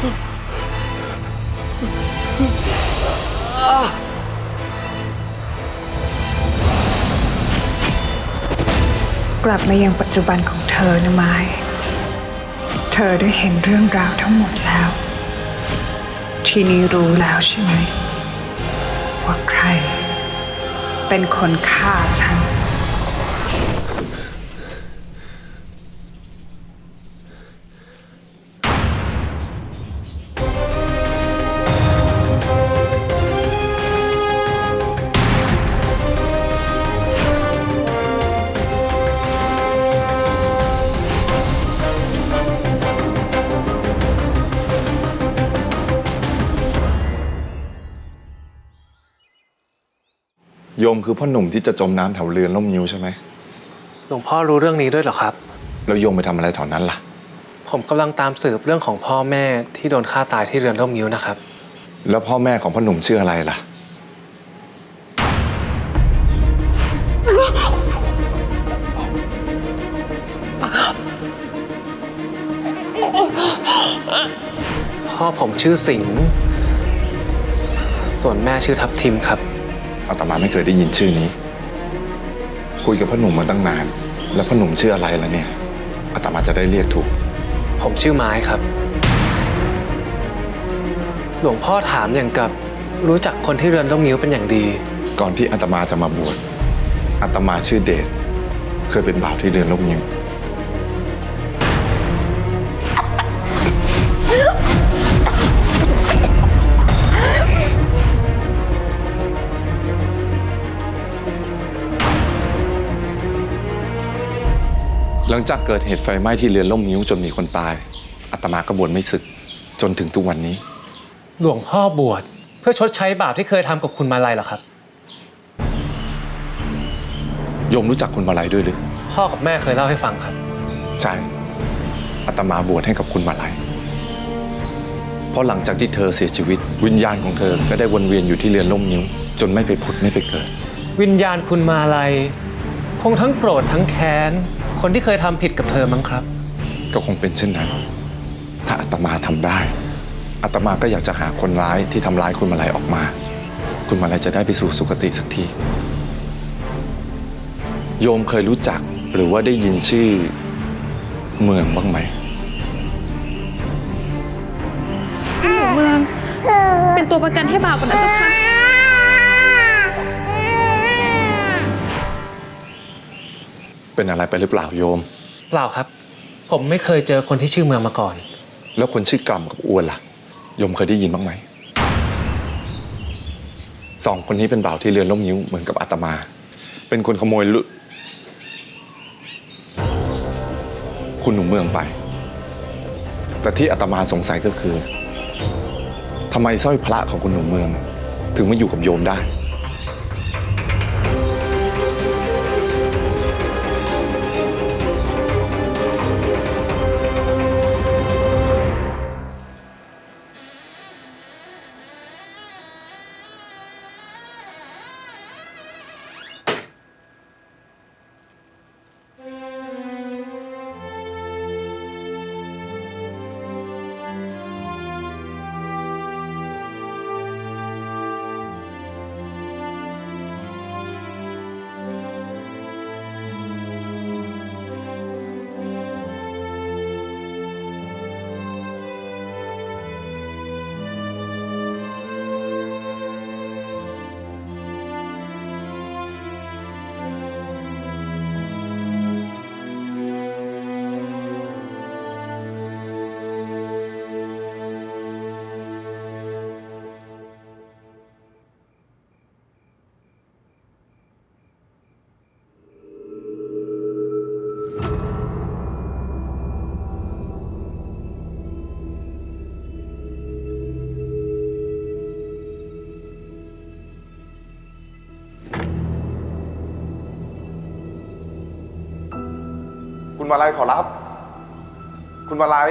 กลับมายังปัจจุบันของเธอนะไม้เธอได้เห็นเรื่องราวทั้งหมดแล้ว ทีนี้รู้แล้วใช่ไหมว่าใคร เป็นคนฆ่าฉัน โยมคือพ่อหนุ่มที่จะจมน้ำแถวเรือนล่มยิ้วใช่ไหมหลวงพ่อรู้เรื่องนี้ด้วยเหรอครับ แล้วโยมไปทำอะไรแถวนั้นล่ะ ผมกำลังตามสืบเรื่องของพ่อแม่ที่โดนฆ่าตายที่เรือนร่มยิ้วนะครับ แล้วพ่อแม่ของพ่อหนุ่มชื่ออะไรล่ะ พ่อผมชื่อสิงห์ส่วนแม่ชื่อทับทิมครับ อาตมาไม่เคยได้ยินชื่อนี้ คุยกับพ่อหนุ่มมาตั้งนาน แล้วพ่อหนุ่มชื่ออะไรล่ะเนี่ยอาตมาจะได้เรียกถูก ผมชื่อไม้ครับ หลวงพ่อถามอย่างกับรู้จักคนที่เรือนร่มยิ้วเป็นอย่างดี ก่อนที่อาตมาจะมาบวชอาตมาชื่อเดชเคยเป็นบ่าวที่เรือนล่มยิ้ม หลังจากเกิดเหตุไฟไหม้ที่เรือนล่มยิ้วจนมีคนตายอาตมาก็บวชไม่ศึกจนถึงทุกวันนี้ หลวงพ่อบวชเพื่อชดใช้บาปที่เคยทำกับคุณมาลัยเหรอครับ โยมรู้จักคุณมาลัยด้วยหรือ พ่อกับแม่เคยเล่าให้ฟังครับ ใช่อาตมาบวชให้กับคุณมาลัยเพราะหลังจากที่เธอเสียชีวิต วิญญาณของเธอก็ได้วนเวียนอยู่ที่เรือนล่มนิ้ว จนไม่ไปผุดไม่ไปเกิด วิญญาณคุณมาลัย คงทั้งโกรธทั้งแค้น คนที่เคยทำผิดกับเธอมั้งครับ ก็คงเป็นเช่นนั้น ถ้าอาตมาทำได้อาตมาก็อยากจะหาคนร้ายที่ทำร้ายคุณมาลัยออกมา คุณมาลัยจะได้ไปสู่สุคติสักที โยมเคยรู้จักหรือว่าได้ยินชื่อเมืองบ้างไหม เมือง เป็นตัวประกันให้บ่าวก่อนนะเจ้าค่ะ เป็นอะไรไปหรือเปล่าโยม เปล่าครับ ผมไม่เคยเจอคนที่ชื่อเมืองมาก่อน แล้วคนชื่อกล่ำกับอ้วนล่ะ โยมเคยได้ยินบ้างไหมสองคนนี้เป็นบ่าวที่เรือนล่มยิ้วเหมือนกับอาตมา เป็นคนขโมยลุคุณหนุ่มเมืองไป แต่ที่อาตมาสงสัยก็คือทำไมสร้อยพระของคุณหนุ่มเมือง ถึงมาอยู่กับโยมได้ คุณมาลัยขอรับ คุณมาลัย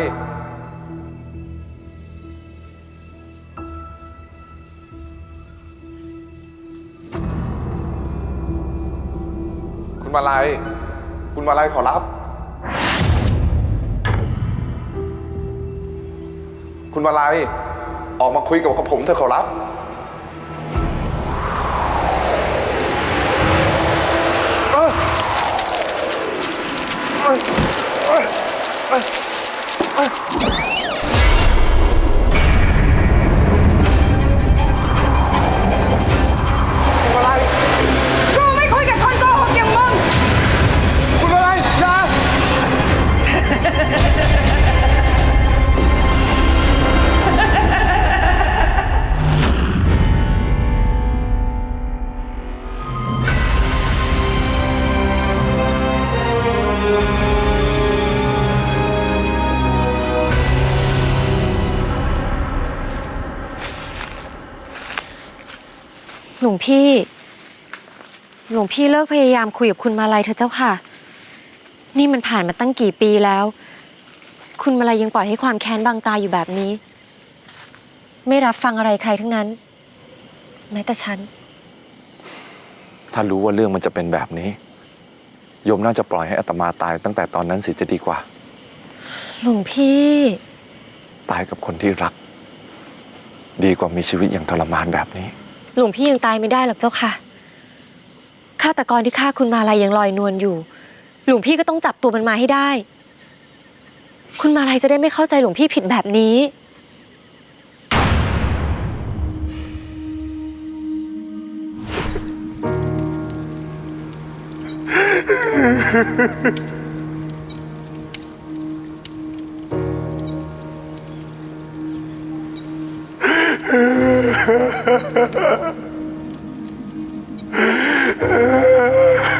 คุณมาลัยคุณมาลัยขอรับ คุณมาลัยออกมาคุยกับผมเถอะขอรับ คุ ลวงพี่ หลวงพี่เลิกพยายามคุยกับคุณมาลัยเถอะเจ้าค่ะ นี่มันผ่านมาตั้งกี่ปีแล้ว คุณมาลัยยังปล่อยให้ความแค้นบังตาอยู่แบบนี้ ไม่รับฟังอะไรใครทั้งนั้น แม้แต่ฉัน ถ้ารู้ว่าเรื่องมันจะเป็นแบบนี้ โยมน่าจะปล่อยให้อัตมาตายตั้งแต่ตอนนั้นสิจะดีกว่า หลวงพี่ ตายกับคนที่รัก ดีกว่ามีชีวิตอย่างทรมานแบบนี้ หลวงพี่ยังตายไม่ได้หรอกเจ้าค่ะฆาตกรที่ฆ่าคุณมาลัยยังลอยนวลอยู่ หลวงพี่ก็ต้องจับตัวมันมาให้ได้ คุณมาลัยจะได้ไม่เข้าใจหลวงพี่ผิดแบบนี้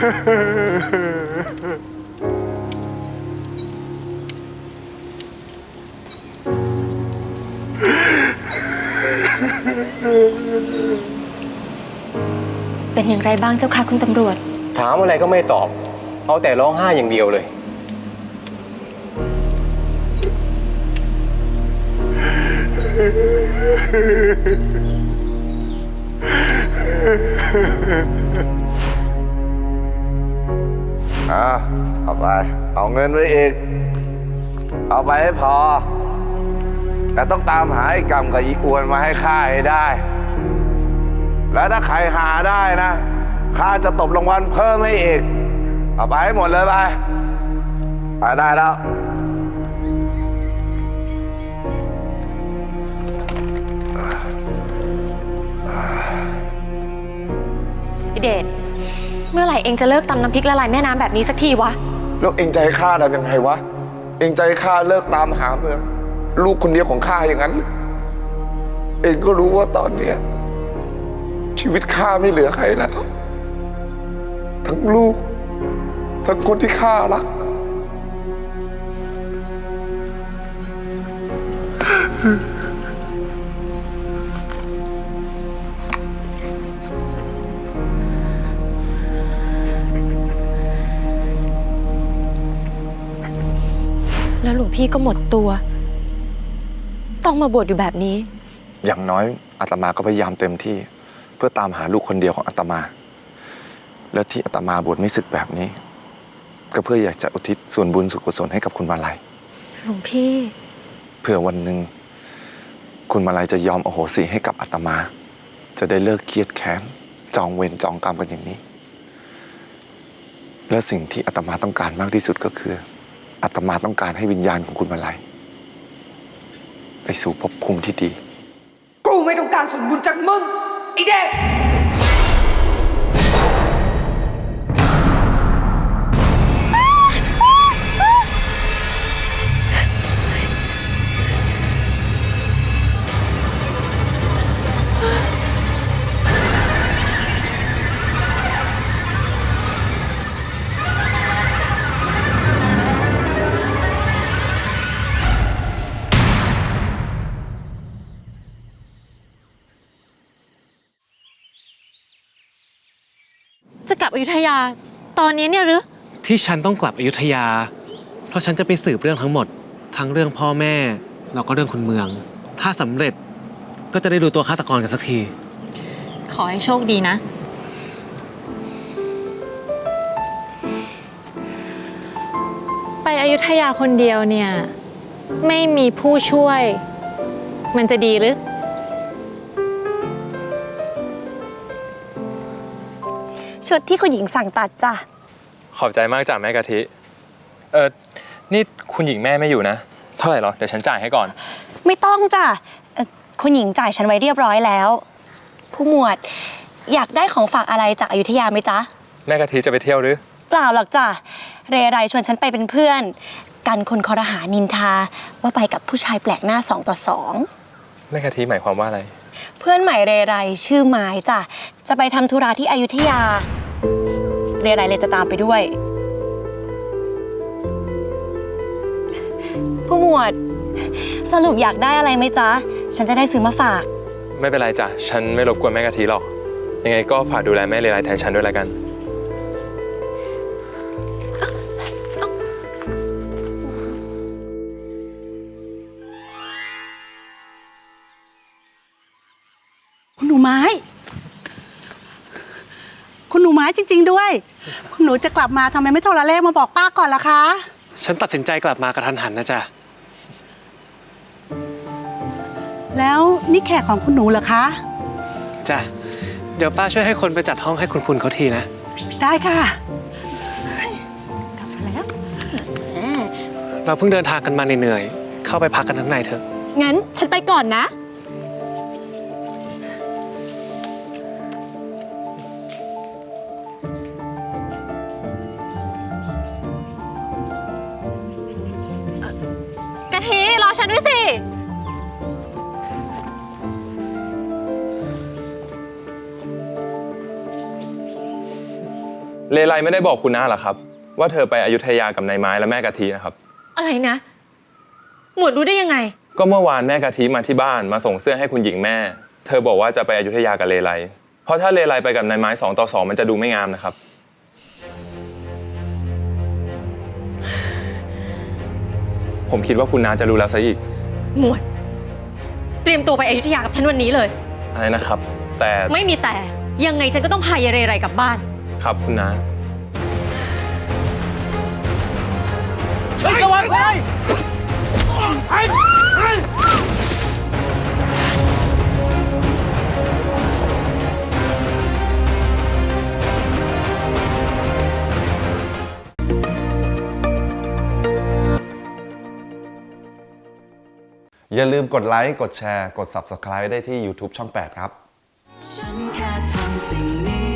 เป็นอย่างไรบ้างเจ้าค่ะคุณตำรวจ ถามอะไรก็ไม่ตอบ เอาแต่ร้องไห้อย่างเดียวเลย อะเอาไป เอาเงินไว้อีก เอาไปให้พอ แต่ต้องตามหาไอ้กรรมกับอีอวนมาให้ข้าให้ได้ แล้วถ้าใครหาได้นะข้าจะตบรางวัลเพิ่มให้อีก เอาไปให้หมดเลยไปไปได้แล้วเดช เมื่อไหร่เองจะเลิกตำน้ำพริกละลายแม่น้ำแบบนี้สักทีวะ แล้วเองจะให้ข้าทำยังไงวะ เองจะให้ข้าเลิกตามหาเมือง ลูกคนเดียวของข้าอย่างนั้น เองก็รู้ว่าตอนเนี้ยชีวิตข้าไม่เหลือใครแล้ว ทั้งลูก ทั้งคนที่ข้ารัก แล้วหลวงพี่ก็หมดตัว ต้องมาบวชอยู่แบบนี้ อย่างน้อยอาตมาก็พยายามเต็มที่ เพื่อตามหาลูกคนเดียวของอาตมา และที่อาตมาบวชไม่ศึกแบบนี้ ก็เพื่ออยากจะอุทิศส่วนบุญสุกุศลให้กับคุณมาลัยหลวงพี่เพื่อวันหนึ่งคุณมาลัยจะยอมอโหสิให้กับอาตมา จะได้เลิกเครียดแค้นจองเวรจองกรรมกันอย่างนี้ และสิ่งที่อาตมาต้องการมากที่สุดก็คือ อาตมาต้องการให้วิญญาณของคุณมาลัย ไปสู่ภพภูมิที่ดี กูไม่ต้องการส่วนบุญจากมึงไอเด็ก อยุธยา ตอนนี้เนี่ยหรือ ที่ฉันต้องกลับอยุธยา เพราะฉันจะไปสืบเรื่องทั้งหมด ทั้งเรื่องพ่อแม่แล้วก็เรื่องคนเมือง ถ้าสำเร็จก็จะได้ดูตัวฆาตกรกันสักที ขอให้โชคดีนะ ไปอยุธยาคนเดียวเนี่ย ไม่มีผู้ช่วย มันจะดีหรือ ชุดที่คุณหญิงสั่งตัดจ้ะ ขอบใจมากจ้ะแม่กะทิ เออนี่คุณหญิงแม่ไม่อยู่นะ เท่าไหร่หรอ เดี๋ยวฉันจ่ายให้ก่อน ไม่ต้องจ้ะเอ่อคุณหญิงจ่ายฉันไว้เรียบร้อยแล้ว ผู้หมวดอยากได้ของฝากอะไรจากอายุทยาไหมจ๊ะ แม่กะทิจะไปเที่ยวหรือ เปล่าหรอกจ้ะ เรไรชวนฉันไปเป็นเพื่อน กันคนคอรหานินทา ว่าไปกับผู้ชายแปลกหน้าสองต่อสอง แม่กะทิหมายความว่าอะไร เพื่อนใหม่เรไรชื่อไม้จ้ะ จะไปทำธุระที่อยุธยา เรไรเลยจะตามไปด้วย ผู้หมวด สรุปอยากได้อะไรไหมจ๊ะ ฉันจะได้ซื้อมาฝาก ไม่เป็นไรจ้ะ ฉันไม่รบกวนแม่กะทิหรอก ยังไงก็ฝากดูแลแม่เลไรแทนฉันด้วยละกัน จริงๆด้วย คุณหนูจะกลับมาทำไมไม่โทรเลขมาบอกป้าก่อนล่ะคะ ฉันตัดสินใจกลับมากระทันหันนะจ๊ะ แล้วนี่แขกของคุณหนูเหรอคะ จ้ะ เดี๋ยวป้าช่วยให้คนไปจัดห้องให้คุณคุณเขาทีนะ ได้ค่ะเฮ้ยกลับมาแล้วเราเพิ่งเดินทางกันมาเหนื่อยๆเข้าไปพักกันข้างในเถอะ งั้นฉันไปก่อนนะ ด้วยสิ เลไลไม่ได้บอกคุณน้าเหรอครับ ว่าเธอไปอยุธยากับนายไม้และแม่กะทินะครับ อะไรนะ หมวดรู้ได้ยังไง ก็เมื่อวานแม่กะทิมาที่บ้านมาส่งเสื้อให้คุณหญิงแม่ เธอบอกว่าจะไปอยุธยากับเลไลเพราะถ้าเลไลไปกับนายไม้สองต่อสองมันจะดูไม่งามนะครับ ผมคิดว่าคุณน้าจะรู้แล้วซะอีก หมวด เตรียมตัวไปอยุธยากับฉันวันนี้เลย อะไรนะครับ แต่ไม่มีแต่ยังไงฉันก็ต้องพายายเรไรกลับบ้าน ครับคุณน้า อย่าลืมกดไลค์ กดแชร์ กด Subscribe ได้ที่ YouTube ช่อง 8 ครับ ฉันแค่ทำสิ่งนี้